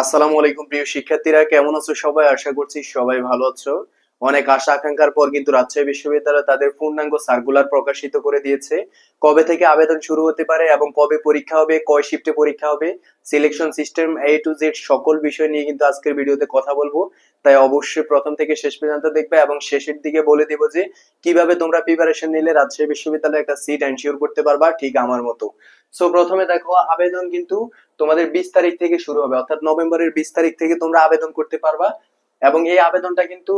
আসসালামু আলাইকুম প্রিয় শিক্ষার্থীরা, কেমন আছো সবাই? আশা করছি সবাই ভালো আছো। অনেক আশা, আকাঙ্ক্ষার পর কিন্তু রাজশাহী বিশ্ববিদ্যালয় তাদের পূর্ণাঙ্গ সার্কুলার প্রকাশিত করে দিয়েছে। কবে থেকে আবেদন শুরু হতে পারে এবং কবে পরীক্ষা হবে, কয় শিফটে পরীক্ষা হবে selection system A to Z সকল বিষয় নিয়ে কিন্তু আজকের ভিডিওতে কথা বলব। তাই অবশ্যই প্রথম থেকে শেষ পর্যন্ত দেখবে এবং শেষের দিকে বলে দিব যে কীভাবে তোমরা প্রিপারেশন নিলে রাজশাহী বিশ্ববিদ্যালয়ে একটা সিট এনশিওর করতে পারবা, ঠিক আমার মতো। সো প্রথমে দেখো, আবেদন কিন্তু তোমাদের বিশ তারিখ থেকে শুরু হবে, অর্থাৎ নভেম্বরের বিশ তারিখ থেকে তোমরা আবেদন করতে পারবা। এবং এই আবেদনটা কিন্তু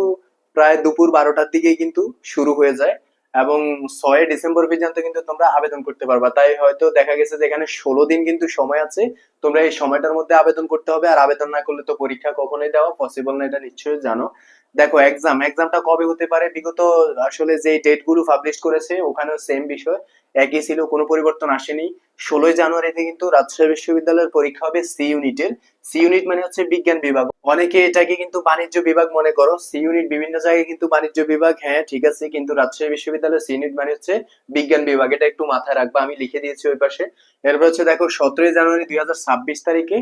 প্রায় দুপুর বারোটার দিকেই কিন্তু শুরু হয়ে যায়। এবং ছয় ডিসেম্বর পর্যন্ত কিন্তু তোমরা আবেদন করতে পারবা। তাই হয়তো দেখা গেছে যে এখানে ষোলো দিন কিন্তু সময় আছে। তোমরা এই সময়টার মধ্যে আবেদন করতে হবে। আর আবেদন না করলে তো পরীক্ষা কখনোই দেওয়া পসিবল না, এটা নিশ্চয়ই জানো। দেখো এক্সাম এক্সামটা কবে হতে পারে? বিগত আসলে যে ডেটগুলো পাবলিশ করেছে, ওখানেও সেম বিষয়। একই ছিল, কোনো পরিবর্তন আসেনি। ষোলোই জানুয়ারিতে কিন্তু রাজশাহী বিশ্ববিদ্যালয়ের পরীক্ষা হবে সি ইউনিটের সি ইউনিট মানে হচ্ছে বিজ্ঞান বিভাগ। অনেকে এটাকে কিন্তু বাণিজ্য বিভাগ মনে করো। সি ইউনিট বিভিন্ন জায়গায় কিন্তু বাণিজ্য বিভাগ হ্যাঁ ঠিক আছে, কিন্তু রাজশাহী বিশ্ববিদ্যালয়ের সি ইউনিট মানে হচ্ছে বিজ্ঞান বিভাগ। এটা একটু মাথায় রাখবা, আমি লিখে দিয়েছি ওই পাশে। এরপর হচ্ছে দেখো, সতেরোই জানুয়ারি দুই হাজার ছাব্বিশ তারিখে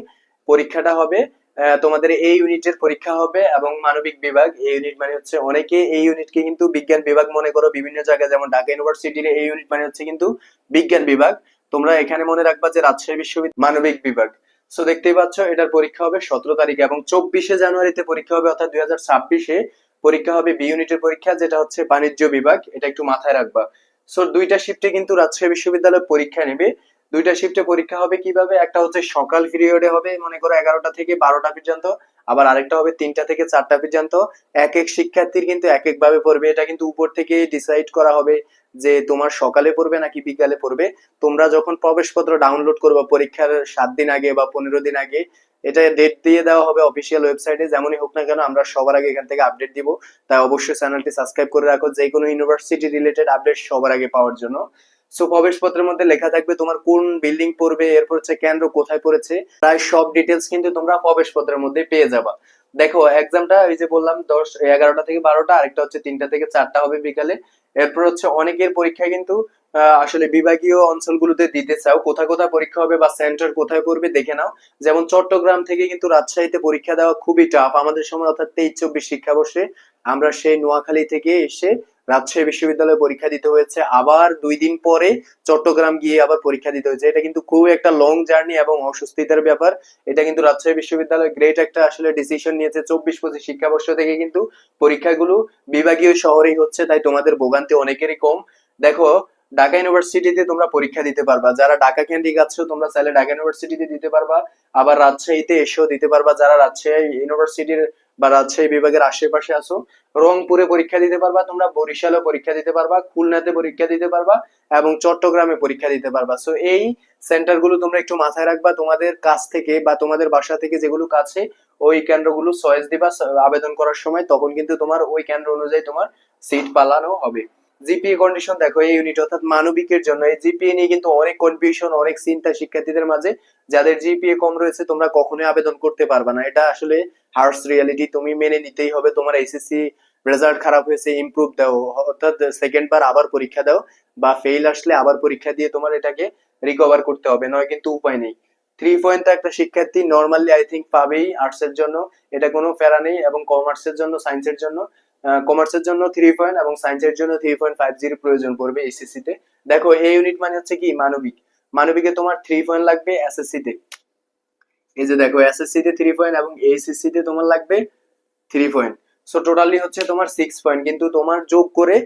পরীক্ষাটা হবে। তোমাদের এই ইউনিটের পরীক্ষা হবে এবং মানবিক বিভাগ। এই ইউনিট মানে হচ্ছে অনেকে এই ইউনিটকে কিন্তু বিজ্ঞান বিভাগ মনে করো, বিভিন্ন জায়গায় যেমন ঢাকা ইউনিভার্সিটির এই ইউনিট মানে হচ্ছে কিন্তু বিজ্ঞান বিভাগ। তোমরা এখানে মনে রাখবা যে রাজশাহী বিশ্ববিদ্যালয় মানবিক বিভাগ। সো দেখতেই পাচ্ছ, এটার পরীক্ষা হবে সতেরো তারিখে এবং চব্বিশে জানুয়ারিতে পরীক্ষা হবে, অর্থাৎ দুই পরীক্ষা হবে বি ইউনিটের পরীক্ষা, যেটা হচ্ছে বাণিজ্য বিভাগ। এটা একটু মাথায় রাখবা। সো দুইটা শিফটে কিন্তু রাজশাহী বিশ্ববিদ্যালয় পরীক্ষা নেবে। দুইটা শিফটে পরীক্ষা হবে কীভাবে? একটা হচ্ছে সকাল পিরিয়ডে হবে, মনে করো এগারোটা থেকে বারোটা পর্যন্ত। আবার আরেকটা হবে তিনটা থেকে চারটা পর্যন্ত। এক এক শিক্ষার্থীর কিন্তু এক এক ভাবে পড়বে। এটা কিন্তু উপর থেকে ডিসাইড করা হবে যে তোমার সকালে পড়বে নাকি বিকালে পড়বে। তোমরা যখন প্রবেশপত্র ডাউনলোড করবে পরীক্ষার সাত দিন আগে বা পনেরো দিন আগে, এটা ডেট দিয়ে দেওয়া হবে অফিসিয়াল ওয়েবসাইটে যেমনই হোক না কেন, আমরা সবার আগে এখান থেকে আপডেট দিব। তাই অবশ্যই চ্যানেলটি সাবস্ক্রাইব করে রাখো। যে কোনো ইউনিভার্সিটি রিলেটেড আপডেট সবার আগে পাওয়ার জন্য। সো প্রবেশপত্রের মধ্যে লেখা থাকবে তোমার কোন বিল্ডিং পড়বে, এরপর হচ্ছে কেন্দ্র কোথায় পড়েছে, প্রায় সব ডিটেলস কিন্তু তোমরা প্রবেশপত্রের মধ্যে পেয়ে যাবা। দেখো এক্সামটা ওই যে বললাম, দশ, এগারোটা থেকে বারোটা, আরেকটা হচ্ছে তিনটা থেকে চারটা হবে বিকালে। এরপর হচ্ছে অনেকের পরীক্ষা কিন্তু আসলে বিভাগীয় অঞ্চলগুলোতে দিতে চাও। কোথায় কোথায় পরীক্ষা হবে বা সেন্টার কোথায় পড়বে দেখে নাও। যেমন চট্টগ্রাম থেকে কিন্তু রাজশাহীতে পরীক্ষা দেওয়া খুবই টাফ আমাদের সময় অর্থাৎ তেইশ, চব্বিশ শিক্ষাবর্ষে আমরা সেই নোয়াখালী থেকে এসে রাজশাহী বিশ্ববিদ্যালয়ে পরীক্ষা দিতে হয়েছে। আবার দুই দিন পরে চট্টগ্রাম গিয়ে আবার পরীক্ষা দিতে হয়েছে। এটা কিন্তু খুব একটা লং জার্নি এবং অসুস্থিতার ব্যাপার। এটা কিন্তু রাজশাহী বিশ্ববিদ্যালয় গ্রেট একটা আসলে ডিসিশন নিয়েছে। চব্বিশ পঁচিশ শিক্ষাবর্ষ থেকে কিন্তু পরীক্ষাগুলো বিভাগীয় শহরেই হচ্ছে, তাই তোমাদের ভোগান্তি অনেকেরই কম। দেখো, ঢাকা ইউনিভার্সিটিতে তোমরা পরীক্ষা দিতে পারবা। যারা ঢাকা কেন্দ্রিক আছো, তোমরা চাইলে ঢাকা ইউনিভার্সিটিতে দিতে পারবা। আবার রাজশাহীতে এসেও দিতে পারবা। যারা রাজশাহী ইউনিভার্সিটির বা রাজশাহী বিভাগের আশেপাশে আসো রংপুরে পরীক্ষা দিতে পারবা, তোমরা বরিশালে পরীক্ষা দিতে পারবা, খুলনাতে পরীক্ষা দিতে পারবা এবং চট্টগ্রামে পরীক্ষা দিতে পারবা। সো এই সেন্টারগুলো তোমরা একটু মাথায় রাখবা, তোমাদের কাছ থেকে বা তোমাদের বাসা থেকে যেগুলো কাছে, ওই কেন্দ্রগুলো চয়েস দিবা আবেদন করার সময়, তখন কিন্তু তোমার ওই কেন্দ্র অনুযায়ী তোমার সিট পালানো হবে। জিপিএ কন্ডিশন দেখো, এই ইউনিট অর্থাৎ মানবিকের জন্য, এই জিপিএ নিয়ে কিন্তু অনেক কনফিউশন অনেক চিন্তা শিক্ষার্থীদের মাঝে, যাদের জিপিএ কম রয়েছে, তোমরা কখনোই আবেদন করতে পারবে না। এটা আসলে হার্স রিয়ালিটি তুমি মেনে নিতেই হবে, তোমার এসএসসি রেজাল্ট খারাপ হয়েছে ইমপ্রুভ দাও। অর্থাৎ সেকেন্ড বার আবার পরীক্ষা দাও বা ফেল আসলে আবার পরীক্ষা দিয়ে তোমার এটাকে রিকভার করতে হবে, নয় কিন্তু উপায় নেই। থ্রি পয়েন্ট একটা শিক্ষার্থী নর্মালি আই থিঙ্ক পাবেই আর্টস এর জন্য। এটা কোনো প্যারা নেই এবং কমার্সের জন্য সায়েন্সের জন্য। কমার্সের জন্য থ্রি পয়েন্ট এবং সায়েন্সের জন্য থ্রি পয়েন্ট ফাইভ জিরো প্রয়োজন পড়বে এসএসসি তে। দেখো এই ইউনিট মানে হচ্ছে কি মানবিক। মানবিকে তোমার থ্রি পয়েন্ট লাগবে এসএসসি তে। এই যে দেখো এসএসসি তে থ্রি পয়েন্ট এবং এইচএসসি তে তোমার লাগবে থ্রি পয়েন্ট সো টোটালি হচ্ছে তোমার সিক্স পয়েন্ট কিন্তু তোমার যোগ করে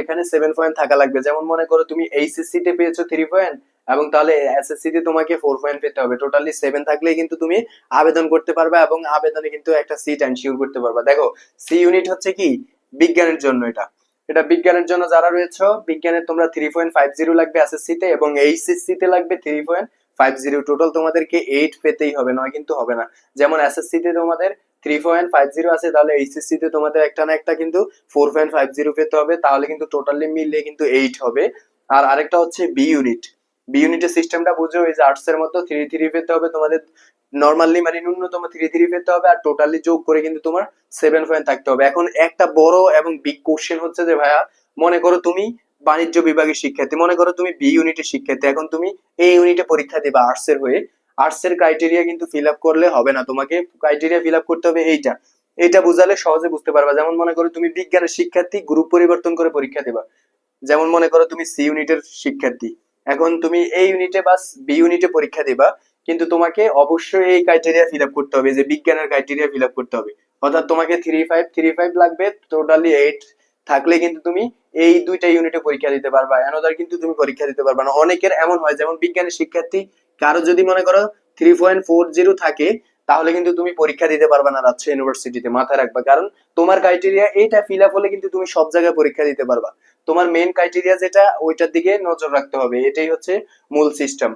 এখানে সেভেন পয়েন্ট থাকা লাগবে। যেমন মনে করো তুমি এইচএসসি তে পেয়েছ থ্রি পয়েন্ট এবং তাহলে এসএসসি তে তোমাকে ফোর পয়েন্ট পেতে হবে। টোটালি সেভেন থাকলেই কিন্তু তুমি আবেদন করতে পারবে এবং আবেদনে কিন্তু একটা সিট এনশিওর করতে পারবে। দেখো সি ইউনিট হচ্ছে কি? বিজ্ঞানের জন্য এটা। এটা বিজ্ঞানের জন্য যারা রয়েছে বিজ্ঞানের তোমরা থ্রি পয়েন্ট ফাইভ জিরো লাগবে এসএসসি তে এবং এইচএসসি তে লাগবে three point five zero total তোমাদেরকে এইট পেতেই হবে, নয় কিন্তু হবে না। যেমন এসএসসি তে তোমাদের থ্রি পয়েন্ট ফাইভ জিরো আছে, তাহলে এইচএসসি তে তোমাদের একটা না একটা কিন্তু ফোর পয়েন্ট ফাইভ জিরো পেতে হবে, তাহলে কিন্তু টোটালি মিললে কিন্তু এইট হবে। আর আরেকটা হচ্ছে বি ইউনিট বি ইউনিটের সিস্টেমটা বুঝো, এই যে আর্টস এর মতো থ্রি থ্রি পেতে হবে তোমাদের নর্মালি মানে ন্যূনতম থ্রি থ্রি পেতে হবে, আর টোটালি যোগ করে কিন্তু তোমার সেভেন পয়েন্ট থাকতে হবে। এখন একটা বড় এবং বিগ কোশ্চেন হচ্ছে যে ভাইয়া, মনে করো তুমি বাণিজ্য বিভাগের শিক্ষার্থী। মনে করো তুমি বি ইউনিটের শিক্ষার্থী, এখন তুমি এই ইউনিটে পরীক্ষা দিবা আর্টস এর হয়ে। আর্টস এর ক্রাইটেরিয়া কিন্তু ফিল আপ করলে হবে না, তোমাকে ক্রাইটেরিয়া ফিল আপ করতে হবে এইটা। এটা বুঝালে সহজে বুঝতে পারবা। যেমন মনে করো তুমি বিজ্ঞানের শিক্ষার্থী গ্রুপ পরিবর্তন করে পরীক্ষা দিবা। যেমন মনে করো তুমি সি ইউনিটের শিক্ষার্থী। এখন তুমি এই ইউনিটে বা বি ইউনিটে পরীক্ষা দিবা, কিন্তু তোমাকে অবশ্যই এই ক্রাইটেরিয়া ফিল আপ করতে হবে যে বিজ্ঞানের ক্রাইটেরিয়া ফিল আপ করতে হবে। অর্থাৎ তোমাকে থ্রি ফাইভ থ্রি ফাইভ লাগবে টোটালি এইট থাকলে কিন্তু তুমি এই দুইটা ইউনিটে পরীক্ষা দিতে পারবা। অ্যানাদার কিন্তু তুমি পরীক্ষা দিতে পারবা না। অনেকের এমন হয়, যেমন বিজ্ঞানের শিক্ষার্থী, কারও যদি মনে করো থ্রি পয়েন্ট ফোর জিরো থাকে, তাহলে কিন্তু তুমি পরীক্ষা দিতে পারবে না রাজশাহী ইউনিভার্সিটিতে মাথায় রাখবা। কারণ তোমার ক্রাইটেরিয়া এইটা ফিল আপ হলে কিন্তু তুমি সব জায়গায় পরীক্ষা দিতে পারবা। তোমার মেন ক্রাইটেরিয়া যেটা, ওইটার দিকে নজর রাখতে হবে। এটাই হচ্ছে মূল সিস্টেম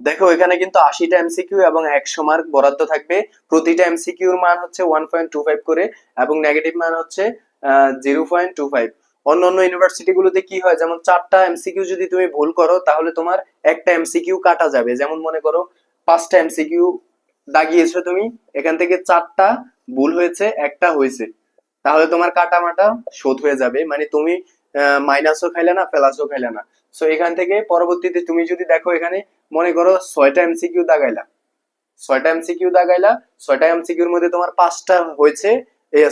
দেখো, এখানে কিন্তু আশিটা এমসিকিউ এবং একশো মার্ক বরাদ্দ থাকবে। প্রতিটা এমসিকিউর মান হচ্ছে ওয়ান পয়েন্ট টু ফাইভ করে এবং নেগেটিভ মান হচ্ছে জিরো পয়েন্ট টু ফাইভ অন্য অন্য ইউনিভার্সিটি গুলোতে কি হয়, যেমন চারটা এমসিকিউ যদি তুমি ভুল করো, তাহলে তোমার একটা এমসিকিউ কাটা যাবে। যেমন মনে করো, পাঁচটা এমসিকিউ দাগিয়েছো তুমি, এখান থেকে চারটা ভুল হয়েছে, একটা হয়েছে। তাহলে তোমার কাটা মাটা শোধ হয়ে যাবে। মানে তুমি মাইনাসও খাইলে না প্লাসও খাইলে না। সো এখান থেকে পরবর্তীতে তুমি যদি দেখো এখানে, মনে করো ছয়টা এমসিকিউ দাগাইলা। ছয়টা এমসিকিউ দাগাইলা, ছয়টা এমসিকিউর মধ্যে তোমার পাঁচটা হয়েছে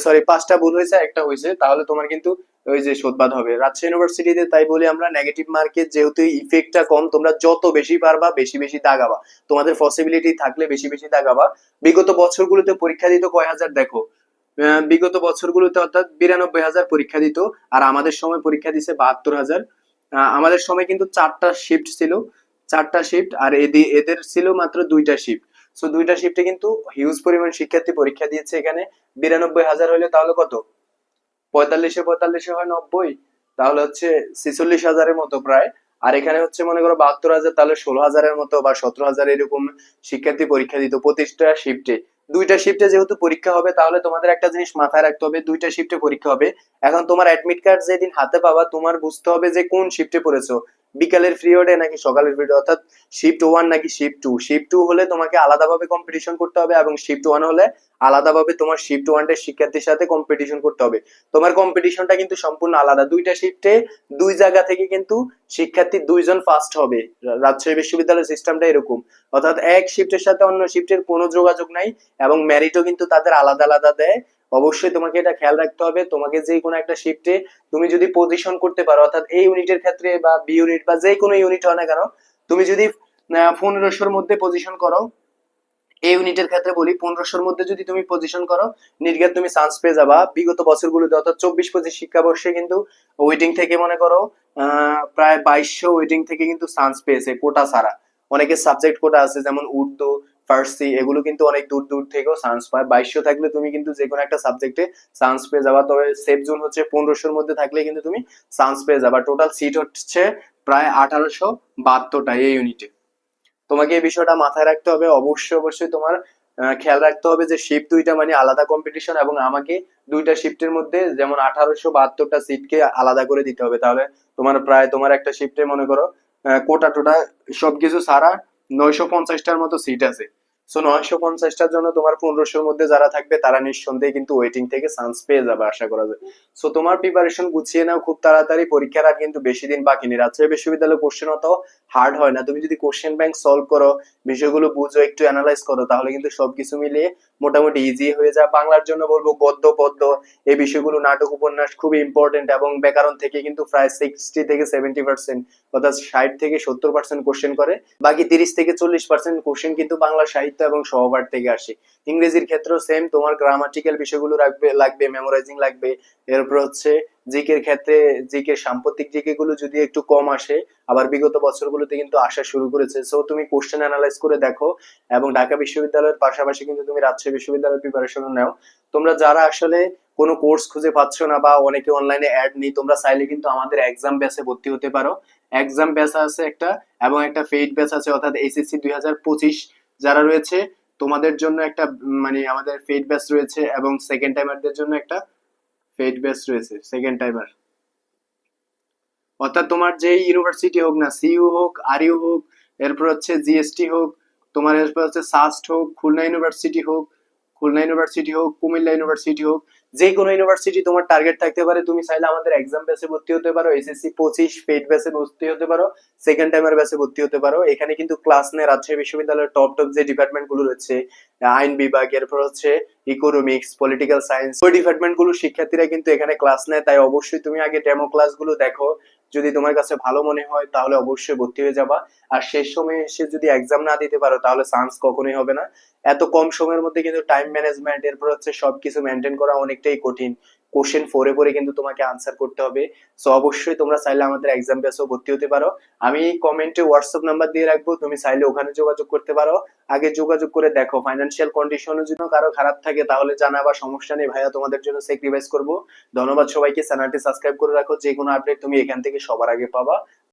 সরি পাঁচটা ভুল হয়েছে, একটা হয়েছে। তাহলে তোমার কিন্তু ওই যে শোধবাদ হবে। রাজশাহী ইউনিভার্সিটিতে তাই বলি আমরা নেগেটিভ মার্কেট যেহেতু ইফেক্টটা কম, তোমরা যত বেশি পারবা, বেশি বেশি দাগাবা। তোমাদের পসিবিলিটি থাকলে বেশি বেশি দাগাবা। বিগত বছরগুলোতে পরীক্ষা দিত কয় হাজার, দেখো। বিগত বছরগুলোতে অর্থাৎ বিরানব্বই হাজার পরীক্ষা দিত, আর আমাদের সময় পরীক্ষা দিছে বাহাত্তর হাজার। আমাদের সময় কিন্তু চারটা শিফট ছিল, চারটা শিফট আর এদি, এদের ছিল মাত্র দুইটা শিফট সো দুইটা শিফটে কিন্তু হিউজ পরিমাণ শিক্ষার্থী পরীক্ষা দিয়েছে এখানে। বিরানব্বই হাজার হলে তাহলে কত? পঁয়তাল্লিশে পঁয়তাল্লিশে হয় নব্বই, তাহলে হচ্ছে ছেচল্লিশ হাজারের মতো প্রায়। আর এখানে হচ্ছে মনে করো বাহাত্তর হাজার, তাহলে ষোলো হাজারের মতো বা সতেরো হাজার এরকম শিক্ষার্থী পরীক্ষা দিত প্রতিটা শিফটে দুইটা শিফটে যেহেতু পরীক্ষা হবে, তাহলে তোমাদের একটা জিনিস মাথায় রাখতে হবে, দুইটা শিফটে পরীক্ষা হবে। এখন তোমার অ্যাডমিট কার্ড যেদিন হাতে পাবা, তোমার বুঝতে হবে যে কোন শিফটে পড়েছো। বিকালের পিরিয়ডে নাকি সকালের পিরিয়ডে অর্থাৎ শিফট ওয়ান নাকি শিফট টু শিফট টু হলে তোমাকে আলাদাভাবে কম্পিটিশন করতে হবে এবং শিফট ওয়ান হলে আলাদাভাবে তোমার শিফট ওয়ানটা শিক্ষার্থীর সাথে কম্পিটিশন করতে হবে। তোমার কম্পিটিশনটা কিন্তু সম্পূর্ণ আলাদা। দুইটা শিফটে দুই জায়গা থেকে কিন্তু শিক্ষার্থী দুইজন ফার্স্ট হবে। রাজশাহী বিশ্ববিদ্যালয়ের সিস্টেমটা এরকম। অর্থাৎ এক শিফটের সাথে অন্য শিফটের কোনো যোগাযোগ নাই এবং মেরিটও কিন্তু তাদের আলাদা আলাদা দেয়। অবশ্যই তোমাকে এটা খেয়াল রাখতে হবে। তোমাকে যে কোনো একটা শিফটে তুমি যদি পজিশন করতে পারো, অর্থাৎ এই ইউনিটের ক্ষেত্রে বা বি ইউনিট বা যে কোনো ইউনিট হয় না কেন, তুমি যদি পনেরোশোর মধ্যে পজিশন করো, এই ইউনিটের ক্ষেত্রে বলি, পনেরোশোর মধ্যে যদি তুমি পজিশন করো, নির্ঘাত তুমি চান্স পেয়ে যাবা। বিগত বছরগুলোতে, অর্থাৎ চব্বিশ পঁচিশ শিক্ষাবর্ষে কিন্তু ওয়েটিং থেকে মনে করো প্রায় বাইশশো ওয়েটিং থেকে কিন্তু চান্স পেয়েছে কোটা ছাড়া। অনেকের সাবজেক্ট কোটা আছে, যেমন উর্দু ফার্সি এগুলো কিন্তু অনেক দূর দূর থেকেও চান্স পায়। বাইশশো থাকলে তুমি কিন্তু যে কোনো একটা সাবজেক্টে চান্স পেয়ে যাবা। তবে সেফ জোন হচ্ছে পনেরোশোর মধ্যে থাকলে কিন্তু তুমি চান্স পেয়ে যাবা। টোটাল সিট হচ্ছে প্রায় আঠারোশো বাহাত্তরটা এই ইউনিটে তোমাকে এই বিষয়টা মাথায় রাখতে হবে। অবশ্যই অবশ্যই তোমার খেয়াল রাখতে হবে যে শিফট দুইটা মানে আলাদা কম্পিটিশন এবং আমাকে দুইটা শিফটের মধ্যে যেমন আঠারোশো বাহাত্তরটা সিটকে আলাদা করে দিতে হবে। তাহলে তোমার প্রায় তোমার একটা শিফটে মনে করো কোটা টোটা সবকিছু সারা নয়শো পঞ্চাশটার মতো সিট আছে। সো নয়শো পঞ্চাশটার জন্য তোমার পনেরোশোর মধ্যে যারা থাকবে, তারা নিঃসন্দেহে কিন্তু ওয়েটিং থেকে চান্স পেয়ে যাবে, আশা করা যায়। সো তোমার প্রিপারেশন গুছিয়ে নাও খুব তাড়াতাড়ি, পরীক্ষার আর কিন্তু বেশি দিন বাকি নেই। রাজশাহী বিশ্ববিদ্যালয় কোশ্চেন অত হার্ড হয় না। তুমি যদি কোশ্চেন ব্যাংক সলভ করো, বিষয়গুলো বুঝো, একটু অ্যানালাইজ করো, তাহলে কিন্তু সবকিছু মিলিয়ে মোটামুটি ইজি হয়ে যায়। বাংলার জন্য বলব গদ্য পদ্য, এই বিষয়গুলো নাটক, উপন্যাস খুবই ইম্পর্টেন্ট এবং ব্যাকরণ থেকে কিন্তু প্রায় সিক্সটি থেকে সেভেন্টি পার্সেন্ট অর্থাৎ ষাট থেকে সত্তর পার্সেন্ট কোশ্চেন করে। বাকি তিরিশ থেকে চল্লিশ পার্সেন্ট কোশ্চেন কিন্তু বাংলা সাহিত্য এবং সহপাঠ থেকে আসে। ইংরেজির ক্ষেত্রেও সেম তোমার গ্রামাটিক্যাল বিষয়গুলো রাখবে, লাগবে মেমোরাইজিং লাগবে। এরপর হচ্ছে জিকের ক্ষেত্রে, জিকের সাম্প্রতিক জিকে গুলো যদি একটু কম আসে, আবার বিগত বছরগুলোতে কিন্তু আসা শুরু করেছে। সো তুমি কোশ্চেন অ্যানালাইজ করে দেখো এবং ঢাকা বিশ্ববিদ্যালয়ের পাশাপাশি কিন্তু তুমি রাজশাহী বিশ্ববিদ্যালয়ের প্রিপারেশন নাও। তোমরা যারা আসলে কোনো কোর্স খুঁজে পাচ্ছ না বা অনেকে অনলাইনে অ্যাড নেই, তোমরা চাইলে কিন্তু আমাদের এক্সাম ব্যাচে ভর্তি হতে পারো। এক্সাম ব্যাচ আছে একটা এবং একটা ফেইড ব্যাচ আছে, অর্থাৎ এসএসসি দুই যারা রয়েছে, তোমাদের জন্য একটা মানে আমাদের ফেইড ব্যাচ রয়েছে এবং সেকেন্ড টাইমারদের জন্য একটা ফেইড ব্যাচ রয়েছে সেকেন্ড টাইমার অর্থাৎ তোমার যে ইউনিভার্সিটি হোক না সিইউ হোক আর ইউ হোক, এরপর হচ্ছে জিএসটি হোক, তোমার এরপর হচ্ছে সাস্ট হোক, খুলনা ইউনিভার্সিটি হোক, খুলনা ইউনিভার্সিটি হোক, কুমিল্লা ইউনিভার্সিটি হোক যে কোনো ইউনিভার্সিটি তোমার টার্গেট থাকতে পারে, তুমি চাইলে আমাদের এক্সাম ব্যাচে ভর্তি হতে পারো এসএসসি পঁচিশ পেড ব্যাচে ভর্তি হতে পারো সেকেন্ড টাইমের ব্যাচে ভর্তি হতে পারো। এখানে কিন্তু ক্লাস নেয় রাজশাহী বিশ্ববিদ্যালয়ের টপ টপ যে ডিপার্টমেন্টগুলো রয়েছে আইন বিভাগ, এরপর হচ্ছে ইকোনমিক্স পলিটিক্যাল সায়েন্স ওই ডিপার্টমেন্টগুলো শিক্ষার্থীরা কিন্তু এখানে ক্লাস নেয়। তাই অবশ্যই তুমি আগে ডেমো ক্লাসগুলো দেখো যদি তোমার কাছে ভালো মনে হয়, তাহলে অবশ্যই ভর্তি হয়ে যাবা। আর শেষ সময়ে এসে যদি এক্সাম না দিতে পারো, তাহলে চান্স কখনোই হবে না। এত কম সময়ের মধ্যে কিন্তু টাইম ম্যানেজমেন্ট এরপর হচ্ছে সবকিছু মেনটেন করা অনেকটাই কঠিন। কোশ্চেন ফোরে পরে কিন্তু তোমাকে আনসার করতে হবে। সো অবশ্যই তোমরা চাইলে আমাদের এক্সাম ব্যাচেও ভর্তি হতে পারো। আমি কমেন্টে হোয়াটসঅ্যাপ নাম্বার দিয়ে রাখব, তুমি চাইলে ওখানে যোগাযোগ করতে পারো। আগে যোগাযোগ করে দেখো ফাইন্যান্সিয়াল কন্ডিশনের জন্য কারও খারাপ থাকে তাহলে জানাবা সমস্যা নেই, ভাইয়া তোমাদের জন্য সেক্রিফাইস করব। ধন্যবাদ সবাইকে, চ্যানেলটি সাবস্ক্রাইব করে রাখো যে কোনো আপডেট তুমি এখান থেকে সবার আগে পাবা।